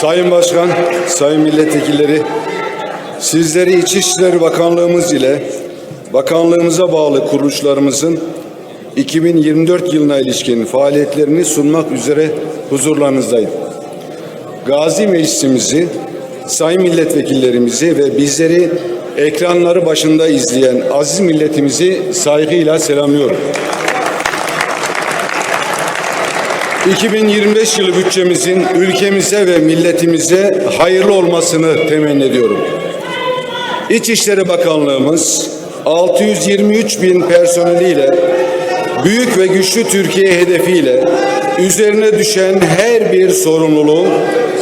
Sayın Başkan, Sayın Milletvekilleri, sizleri İçişleri Bakanlığımız ile bakanlığımıza bağlı kuruluşlarımızın 2024 yılına ilişkin faaliyetlerini sunmak üzere huzurlarınızdayım. Gazi Meclisimizi, sayın milletvekillerimizi ve bizleri ekranları başında izleyen aziz milletimizi saygıyla selamlıyorum. 2025 yılı bütçemizin ülkemize ve milletimize hayırlı olmasını temenni ediyorum. İçişleri Bakanlığımız 623 bin personeliyle büyük ve güçlü Türkiye hedefiyle üzerine düşen her bir sorumluluğu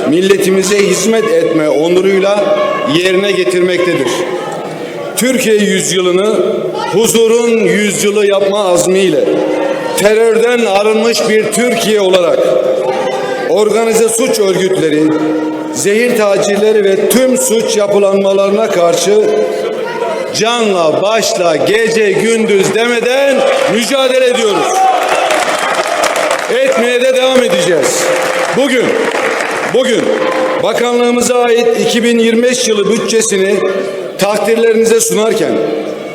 milletimize hizmet etme onuruyla yerine getirmektedir. Türkiye yüzyılını huzurun yüzyılı yapma azmiyle terörden arınmış bir Türkiye olarak organize suç örgütleri, zehir tacirleri ve tüm suç yapılanmalarına karşı canla başla gece gündüz demeden mücadele ediyoruz. Etmeye de devam edeceğiz. Bugün bugün bakanlığımıza ait 2025 yılı bütçesini takdirlerinize sunarken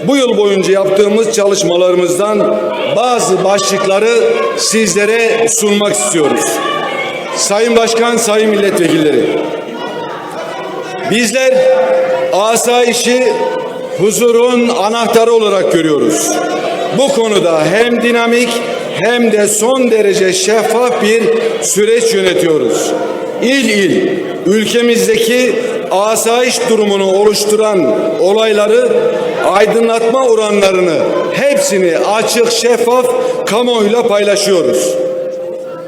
bu yıl boyunca yaptığımız çalışmalarımızdan bazı başlıkları sizlere sunmak istiyoruz. Sayın Başkan, Sayın Milletvekilleri. Bizler asayişi huzurun anahtarı olarak görüyoruz. Bu konuda hem dinamik hem de son derece şeffaf bir süreç yönetiyoruz. İl il ülkemizdeki asayiş durumunu oluşturan olayları aydınlatma oranlarını hepsini açık şeffaf kamuoyuyla paylaşıyoruz.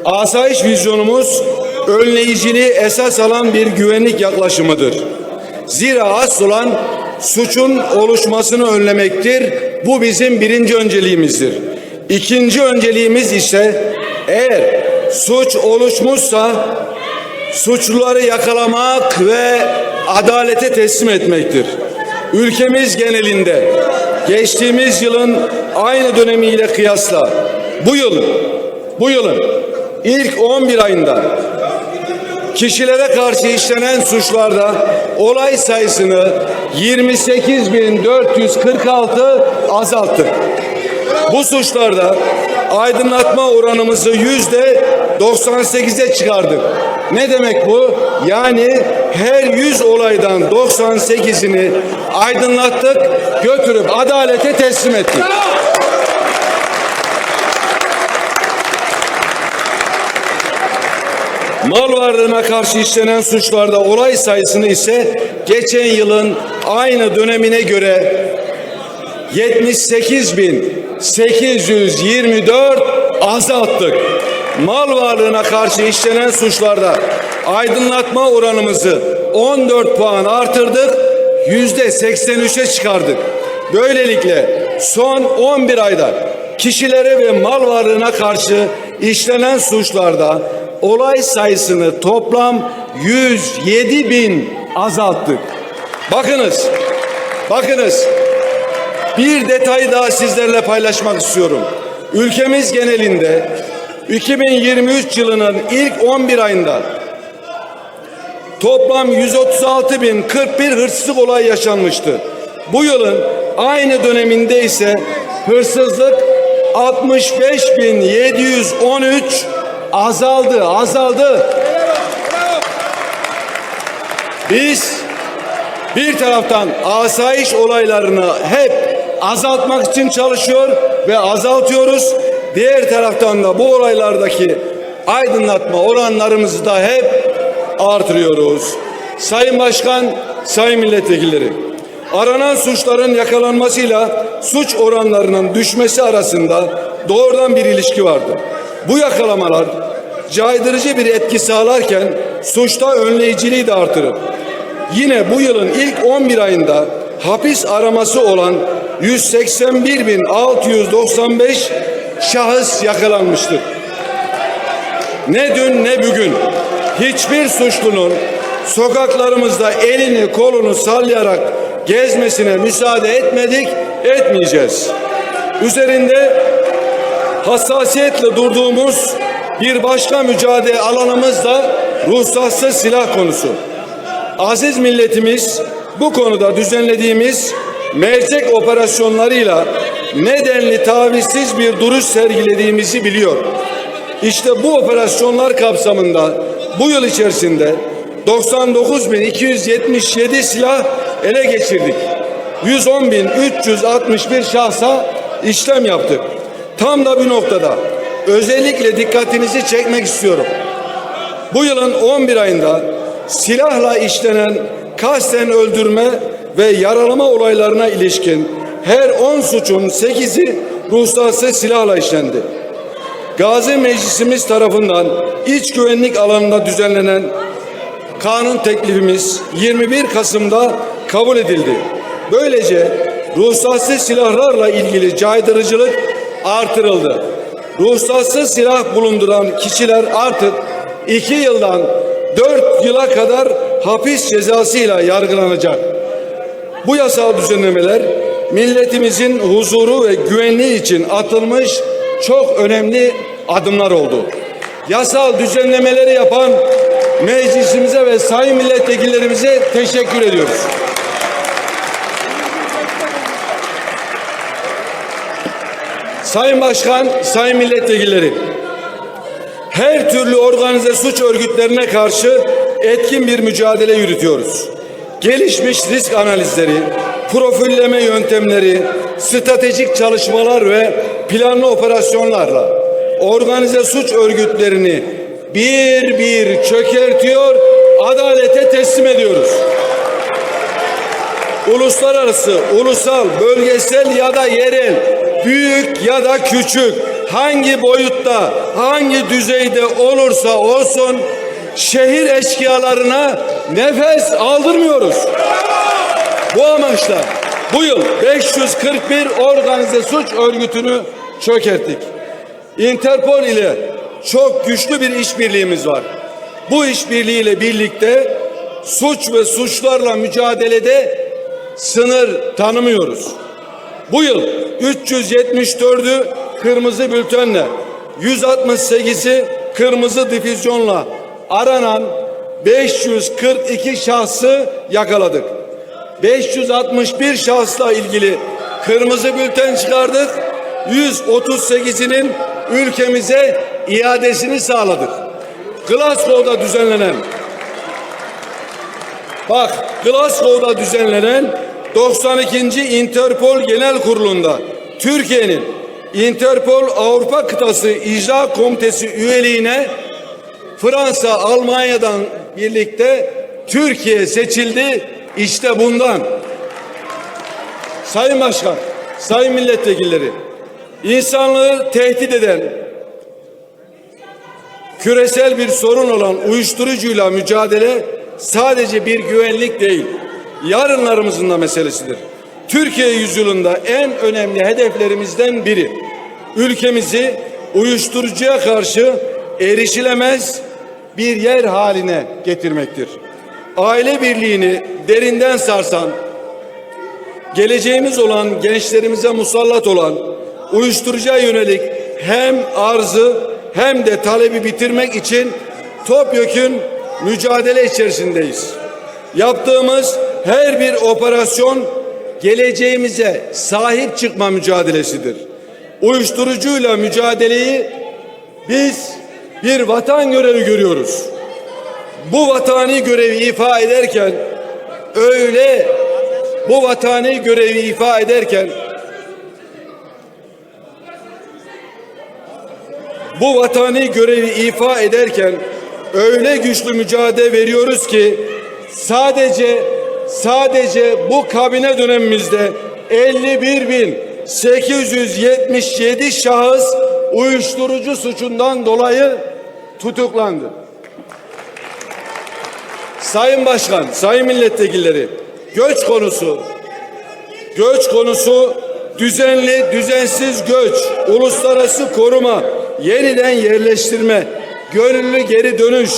Asayiş vizyonumuz önleyiciliği esas alan bir güvenlik yaklaşımıdır. Zira asıl olan suçun oluşmasını önlemektir. Bu bizim birinci önceliğimizdir. İkinci önceliğimiz ise eğer suç oluşmuşsa suçluları yakalamak ve adalete teslim etmektir. Ülkemiz genelinde geçtiğimiz yılın aynı dönemiyle kıyasla bu yılın bu yılın ilk 11 ayında kişilere karşı işlenen suçlarda olay sayısını 28.446 azalttık. Bu suçlarda aydınlatma oranımızı yüzde 98'e çıkardık. Ne demek bu? Yani her 100 olaydan 98'ini aydınlattık, götürüp adalete teslim ettik. Mal varlığına karşı işlenen suçlarda olay sayısını ise geçen yılın aynı dönemine göre 78.824 azalttık. Mal varlığına karşı işlenen suçlarda aydınlatma oranımızı 14 puan artırdık, yüzde 83'e çıkardık. Böylelikle son 11 ayda kişilere ve mal varlığına karşı işlenen suçlarda olay sayısını toplam 107 bin azalttık. Bakınız, bakınız bir detayı daha sizlerle paylaşmak istiyorum. Ülkemiz genelinde 2023 yılının ilk 11 ayında toplam 136.041 hırsızlık olay yaşanmıştı. Bu yılın aynı döneminde ise hırsızlık 65.713 azaldı, azaldı. Biz bir taraftan asayiş olaylarını hep azaltmak için çalışıyor ve azaltıyoruz. Diğer taraftan da bu olaylardaki aydınlatma oranlarımızı da hep artırıyoruz. Sayın Başkan, Sayın Milletvekilleri, aranan suçların yakalanmasıyla suç oranlarının düşmesi arasında doğrudan bir ilişki vardır. Bu yakalamalar caydırıcı bir etki sağlarken suçta önleyiciliği de artırır. Yine bu yılın ilk 11 ayında hapis araması olan 181.695 şahıs yakalanmıştır. Ne dün ne bugün hiçbir suçlunun sokaklarımızda elini kolunu sallayarak gezmesine müsaade etmedik, etmeyeceğiz. Üzerinde hassasiyetle durduğumuz Bir başka mücadele alanımız da ruhsatsız silah konusu. Aziz milletimiz bu konuda düzenlediğimiz mercek operasyonlarıyla nedenli tavizsiz bir duruş sergilediğimizi biliyor. İşte bu operasyonlar kapsamında bu yıl içerisinde 99.277 silah ele geçirdik. 110.361 şahsa işlem yaptık. Tam da bu noktada özellikle dikkatinizi çekmek istiyorum. Bu yılın 11 ayında silahla işlenen kasten öldürme ve yaralama olaylarına ilişkin her 10 suçun 8'i ruhsatsız silahla işlendi. Gazi Meclisimiz tarafından iç güvenlik alanında düzenlenen kanun teklifimiz 21 Kasım'da kabul edildi. Böylece ruhsatsız silahlarla ilgili caydırıcılık artırıldı. Ruhsatsız silah bulunduran kişiler artık 2 yıldan 4 yıla kadar hapis cezasıyla yargılanacak. Bu yasal düzenlemeler milletimizin huzuru ve güvenliği için atılmış çok önemli adımlar oldu. Yasal düzenlemeleri yapan meclisimize ve sayın milletvekillerimize teşekkür ediyoruz. Sayın Başkan, Sayın Milletvekilleri, her türlü organize suç örgütlerine karşı etkin bir mücadele yürütüyoruz. Gelişmiş risk analizleri, profilleme yöntemleri, stratejik çalışmalar ve planlı operasyonlarla organize suç örgütlerini bir bir çökertiyor, adalete teslim ediyoruz. Uluslararası, ulusal, bölgesel ya da yerel, büyük ya da küçük, hangi boyutta, hangi düzeyde olursa olsun şehir eşkıyalarına nefes aldırmıyoruz. Bu amaçla bu yıl 541 organize suç örgütünü çökerttik. Interpol ile çok güçlü bir işbirliğimiz var. Bu işbirliğiyle birlikte suç ve suçlarla mücadelede sınır tanımıyoruz. Bu yıl 374'ü kırmızı bültenle, 168'i kırmızı difüzyonla aranan 542 şahsı yakaladık. 561 şahsla ilgili kırmızı bülten çıkardık. 138'inin ülkemize iadesini sağladık. Glasgow'da düzenlenen Bak Glasgow'da düzenlenen 92. Interpol Genel Kurulu'nda Türkiye'nin Interpol Avrupa Kıtası İcra Komitesi üyeliğine Fransa, Almanya'dan birlikte Türkiye seçildi. İşte bundan. Sayın Başkan, Sayın Milletvekilleri, insanlığı tehdit eden küresel bir sorun olan uyuşturucuyla mücadele sadece bir güvenlik değil, yarınlarımızın da meselesidir. Türkiye yüzyılında en önemli hedeflerimizden biri ülkemizi uyuşturucuya karşı erişilemez bir yer haline getirmektir. Aile birliğini derinden sarsan, geleceğimiz olan gençlerimize musallat olan uyuşturucuya yönelik hem arzı hem de talebi bitirmek için topyekün mücadele içerisindeyiz. Yaptığımız her bir operasyon geleceğimize sahip çıkma mücadelesidir. Uyuşturucuyla mücadeleyi biz bir vatan görevi görüyoruz. Bu vatani görevi ifa ederken öyle bu vatani görevi ifa ederken bu vatani görevi ifa ederken öyle güçlü mücadele veriyoruz ki sadece sadece bu kabine dönemimizde 51.877 şahıs uyuşturucu suçundan dolayı tutuklandı. Sayın Başkan, Sayın Milletvekilleri, göç konusu, göç konusu düzenli, düzensiz göç, uluslararası koruma, yeniden yerleştirme, gönüllü geri dönüş,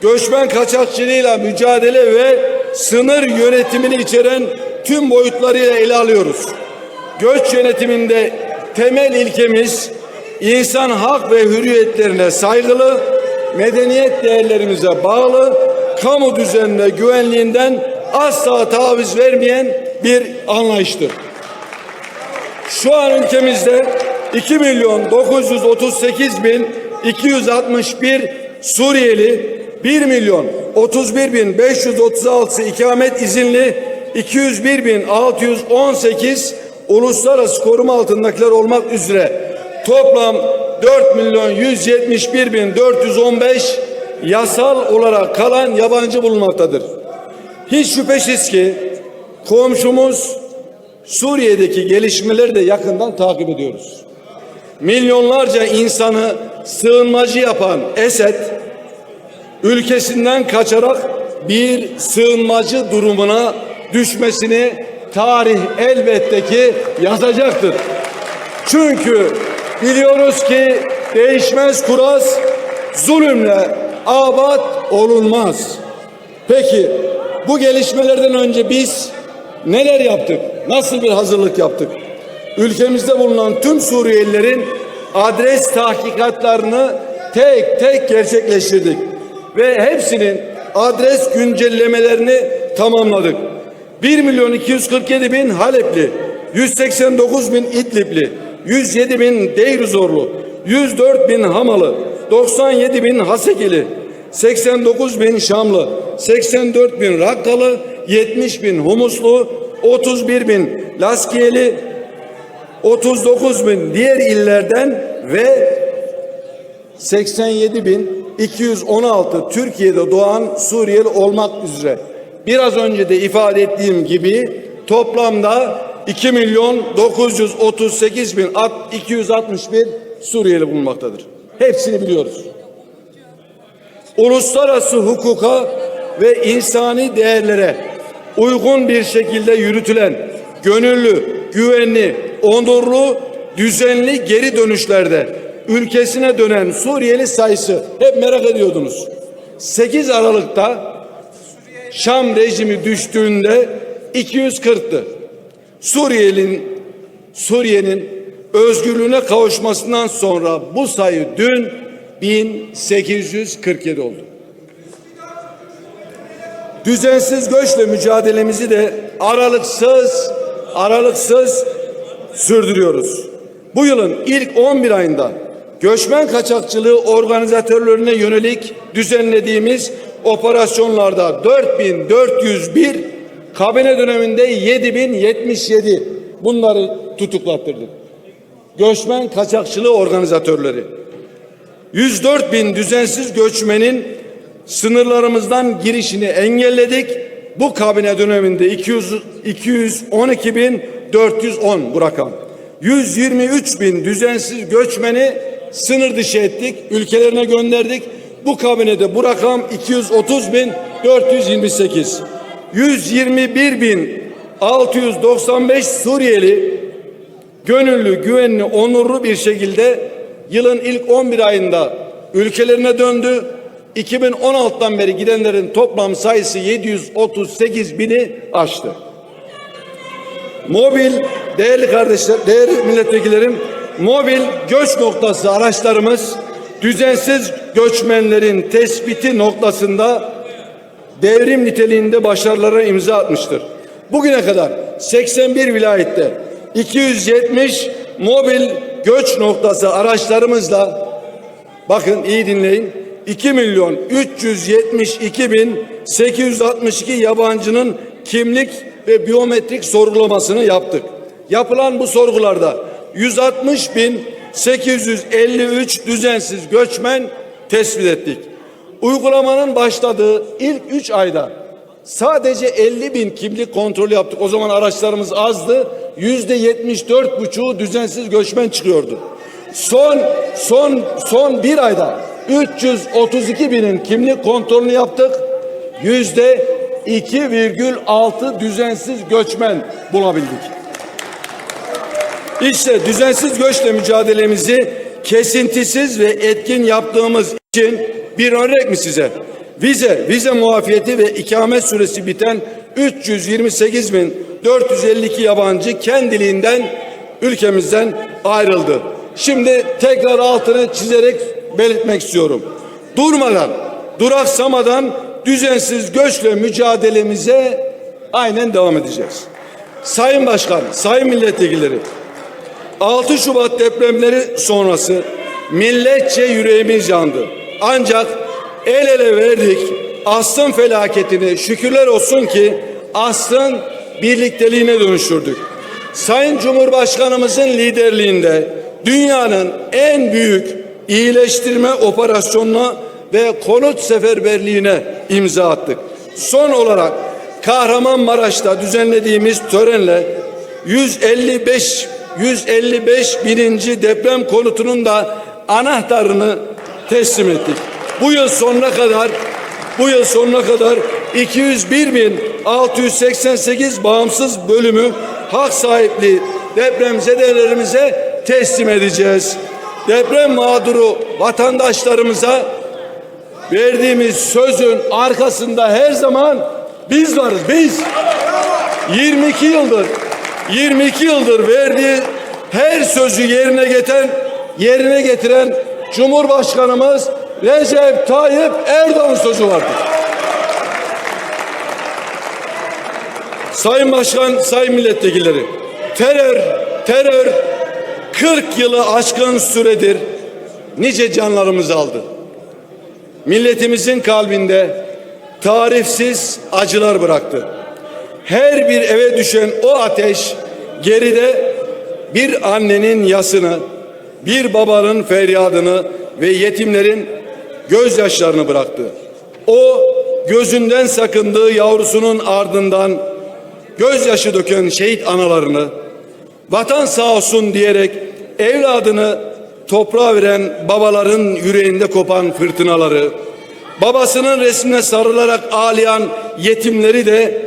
göçmen kaçakçılığıyla mücadele ve sınır yönetimini içeren tüm boyutlarıyla ele alıyoruz. Göç yönetiminde temel ilkemiz insan hak ve hürriyetlerine saygılı, medeniyet değerlerimize bağlı, kamu düzenine güvenliğinden asla taviz vermeyen bir anlayıştır. Şu an ülkemizde 2 milyon 938 bin 261 Suriyeli, 1 milyon 31 bin 536 ikamet izinli, 201 bin 618 uluslararası koruma altındakiler olmak üzere toplam 4 milyon 171 bin 415 yasal olarak kalan yabancı bulunmaktadır. Hiç şüphesiz ki komşumuz Suriye'deki gelişmeleri de yakından takip ediyoruz. Milyonlarca insanı sığınmacı yapan Esed ülkesinden kaçarak bir sığınmacı durumuna düşmesini tarih elbette ki yazacaktır. Çünkü biliyoruz ki değişmez kuras zulümle abat olunmaz. Peki bu gelişmelerden önce biz neler yaptık? Nasıl bir hazırlık yaptık? Ülkemizde bulunan tüm Suriyelilerin adres tahkikatlarını tek tek gerçekleştirdik ve hepsinin adres güncellemelerini tamamladık. 1 milyon 247 bin Halepli, 189 bin İdlibli, 107 bin Deiruzorlu, 104 bin Hamalı, 97 bin Hasekili, 89 bin Şamlı, 84 bin Rakkalı, 70 bin Humuslu, 31 bin Laskiyeli, 39 bin diğer illerden ve 87 bin 216 Türkiye'de doğan Suriyeli olmak üzere. Biraz önce de ifade ettiğim gibi toplamda 2 milyon 938 bin 261 Suriyeli bulunmaktadır. Hepsini biliyoruz. Uluslararası hukuka ve insani değerlere uygun bir şekilde yürütülen gönüllü, güvenli, onurlu, düzenli geri dönüşlerde ülkesine dönen Suriyeli sayısı hep merak ediyordunuz. 8 Aralık'ta Şam rejimi düştüğünde 240'tı. Suriye'nin Suriye'nin özgürlüğüne kavuşmasından sonra bu sayı dün 1847 oldu. Düzensiz göçle mücadelemizi de aralıksız aralıksız sürdürüyoruz. Bu yılın ilk 11 ayında göçmen kaçakçılığı organizatörlerine yönelik düzenlediğimiz operasyonlarda 4401 kabine döneminde 7077 bunları tutuklattırdık. Göçmen kaçakçılığı organizatörleri. 104 bin düzensiz göçmenin sınırlarımızdan girişini engelledik. Bu kabine döneminde 200, 212 bin 410 bu rakam. 123 bin düzensiz göçmeni sınır dışı ettik, ülkelerine gönderdik. Bu kabinede bu rakam 230 bin 428. 121 bin 695 Suriyeli gönüllü, güvenli, onurlu bir şekilde yılın ilk 11 ayında ülkelerine döndü. 2016'dan beri gidenlerin toplam sayısı 738 bini aştı. Mobil değerli kardeşler, değerli milletvekillerim, mobil göç noktası araçlarımız düzensiz göçmenlerin tespiti noktasında devrim niteliğinde başarılara imza atmıştır. Bugüne kadar 81 vilayette 270 mobil göç noktası araçlarımızla bakın iyi dinleyin 2 milyon 372 bin 862 yabancının kimlik ve biyometrik sorgulamasını yaptık. Yapılan bu sorgularda 160 bin 853 düzensiz göçmen tespit ettik. Uygulamanın başladığı ilk 3 ayda sadece 50 bin kimlik kontrolü yaptık. O zaman araçlarımız azdı. Yüzde 74 buçuğu düzensiz göçmen çıkıyordu. Son son son bir ayda 332 binin kimlik kontrolünü yaptık. Yüzde 2,6 düzensiz göçmen bulabildik. İşte düzensiz göçle mücadelemizi kesintisiz ve etkin yaptığımız için bir örnek mi size? Vize, vize muafiyeti ve ikamet süresi biten 328.452 yabancı kendiliğinden ülkemizden ayrıldı. Şimdi tekrar altını çizerek belirtmek istiyorum. Durmadan, duraksamadan düzensiz göçle mücadelemize aynen devam edeceğiz. Sayın Başkan, Sayın Milletvekilleri, 6 Şubat depremleri sonrası milletçe yüreğimiz yandı. Ancak el ele verdik aslın felaketini şükürler olsun ki aslın birlikteliğine dönüştürdük. Sayın Cumhurbaşkanımızın liderliğinde dünyanın en büyük iyileştirme operasyonuna ve konut seferberliğine imza attık. Son olarak Kahramanmaraş'ta düzenlediğimiz törenle 155 155 bininci deprem konutunun da anahtarını teslim ettik. Bu yıl sonuna kadar bu yıl sonuna kadar 201.688 bağımsız bölümü hak sahipliği depremzedelerimize teslim edeceğiz. Deprem mağduru vatandaşlarımıza verdiğimiz sözün arkasında her zaman biz varız. Biz 22 yıldır 22 yıldır verdiği her sözü yerine getiren yerine getiren Cumhurbaşkanımız Recep Tayyip Erdoğan sözü vardır. Sayın Başkan, Sayın Milletvekilleri, terör, terör 40 yılı aşkın süredir nice canlarımızı aldı. Milletimizin kalbinde tarifsiz acılar bıraktı. Her bir eve düşen o ateş geride bir annenin yasını, bir babanın feryadını ve yetimlerin gözyaşlarını bıraktı. O gözünden sakındığı yavrusunun ardından gözyaşı döken şehit analarını vatan sağ olsun diyerek evladını toprağa veren babaların yüreğinde kopan fırtınaları, babasının resmine sarılarak ağlayan yetimleri de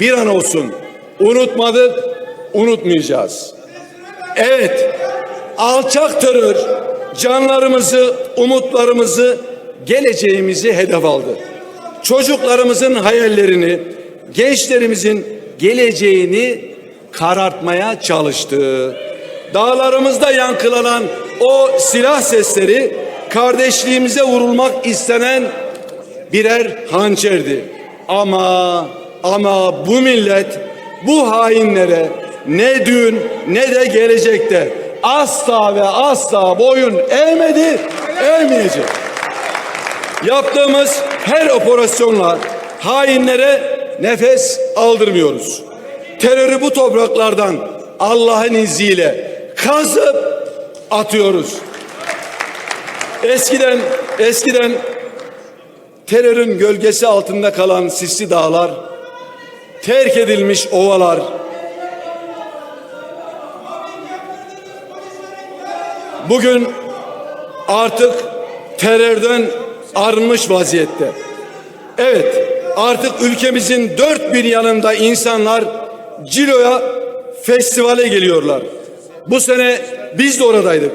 bir an olsun unutmadık, unutmayacağız. Evet, alçak terör canlarımızı, umutlarımızı, geleceğimizi hedef aldı. Çocuklarımızın hayallerini, gençlerimizin geleceğini karartmaya çalıştı. Dağlarımızda yankılanan o silah sesleri kardeşliğimize vurulmak istenen birer hançerdi. Ama ama bu millet bu hainlere ne dün ne de gelecekte asla ve asla boyun eğmedi, eğmeyecek. Yaptığımız her operasyonla hainlere nefes aldırmıyoruz. Terörü bu topraklardan Allah'ın izniyle kazıp atıyoruz. Eskiden eskiden terörün gölgesi altında kalan sisli dağlar, terk edilmiş ovalar, bugün artık terörden arınmış vaziyette. Evet, artık ülkemizin dört bir yanında insanlar Cilo'ya festivale geliyorlar. Bu sene biz de oradaydık.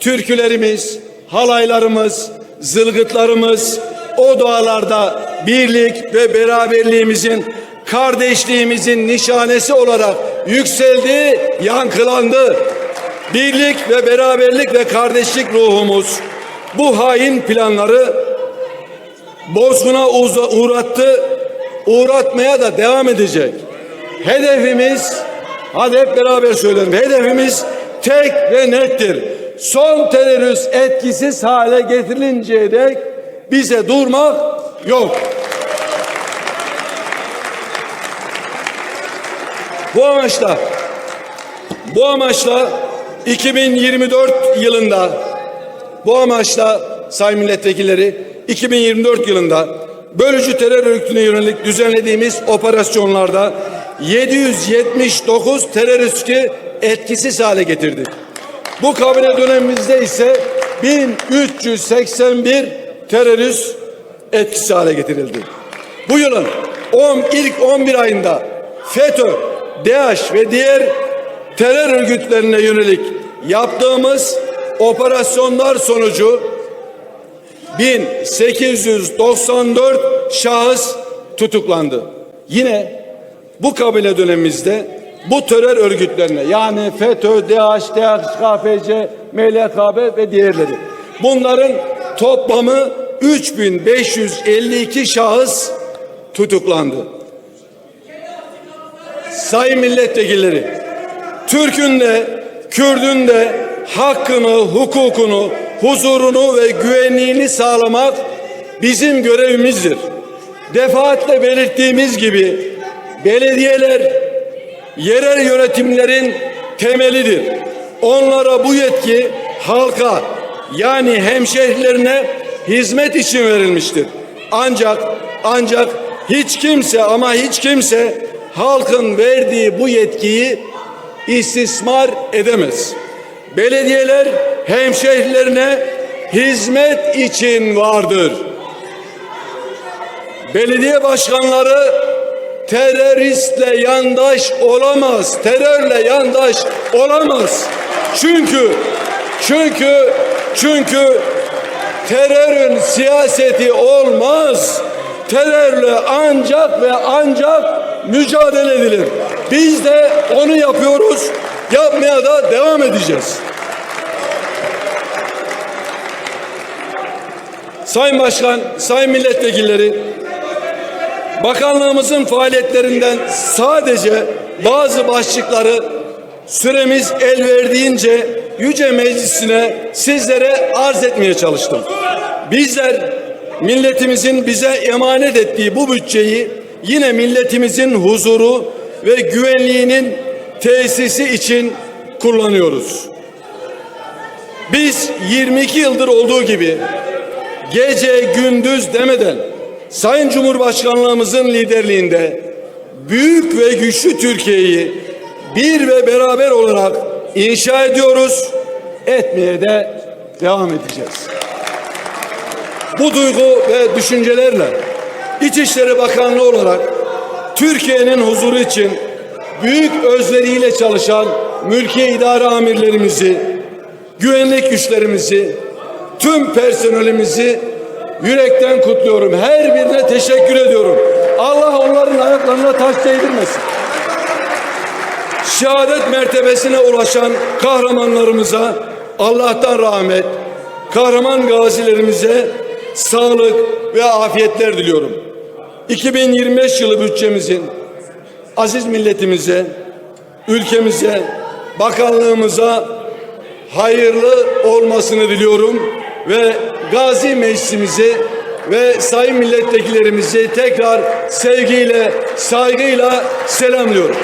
Türkülerimiz, halaylarımız, zılgıtlarımız o dağlarda birlik ve beraberliğimizin, kardeşliğimizin nişanesi olarak yükseldi, yankılandı. Birlik ve beraberlik ve kardeşlik ruhumuz bu hain planları bozguna uğrattı, uğratmaya da devam edecek. Hedefimiz, hadi hep beraber söyleyelim, hedefimiz tek ve nettir. Son terörist etkisiz hale getirilinceye dek bize durmak yok. Bu amaçla bu amaçla 2024 yılında bu amaçla sayın milletvekilleri 2024 yılında bölücü terör örgütüne yönelik düzenlediğimiz operasyonlarda 779 teröristi etkisiz hale getirdik. Bu kabine dönemimizde ise 1381 terörist etkisiz hale getirildi. Bu yılın 10, ilk 11 ayında FETÖ, DAEŞ ve diğer terör örgütlerine yönelik yaptığımız operasyonlar sonucu 1894 şahıs tutuklandı. Yine bu kabile dönemimizde bu terör örgütlerine yani FETÖ, DAEŞ, DHKPC, MLKB ve diğerleri. Bunların toplamı 3552 şahıs tutuklandı. Sayın milletvekilleri, Türk'ün de, Kürd'ün de hakkını, hukukunu, huzurunu ve güvenliğini sağlamak bizim görevimizdir. Defaatle belirttiğimiz gibi belediyeler yerel yönetimlerin temelidir. Onlara bu yetki halka yani hemşehrilerine hizmet için verilmiştir. Ancak ancak hiç kimse ama hiç kimse halkın verdiği bu yetkiyi istismar edemez. Belediyeler hemşehrilerine hizmet için vardır. Belediye başkanları teröristle yandaş olamaz. Terörle yandaş olamaz. Çünkü çünkü çünkü terörün siyaseti olmaz. Terörle ancak ve ancak mücadele edilir. Biz de onu yapıyoruz. Yapmaya da devam edeceğiz. Sayın Başkan, Sayın Milletvekilleri, Bakanlığımızın faaliyetlerinden sadece bazı başlıkları süremiz el verdiğince Yüce Meclisi'ne sizlere arz etmeye çalıştım. Bizler milletimizin bize emanet ettiği bu bütçeyi yine milletimizin huzuru ve güvenliğinin tesisi için kullanıyoruz. Biz 22 yıldır olduğu gibi gece gündüz demeden Sayın Cumhurbaşkanlığımızın liderliğinde büyük ve güçlü Türkiye'yi bir ve beraber olarak inşa ediyoruz, etmeye de devam edeceğiz. Bu duygu ve düşüncelerle İçişleri Bakanlığı olarak Türkiye'nin huzuru için büyük özveriyle çalışan mülki idare amirlerimizi, güvenlik güçlerimizi, tüm personelimizi yürekten kutluyorum. Her birine teşekkür ediyorum. Allah onların ayaklarına taş değdirmesin. Şehadet mertebesine ulaşan kahramanlarımıza Allah'tan rahmet, kahraman gazilerimize sağlık ve afiyetler diliyorum. 2025 yılı bütçemizin aziz milletimize, ülkemize, bakanlığımıza hayırlı olmasını diliyorum ve Gazi Meclisimizi ve sayın milletvekillerimizi tekrar sevgiyle, saygıyla selamlıyorum.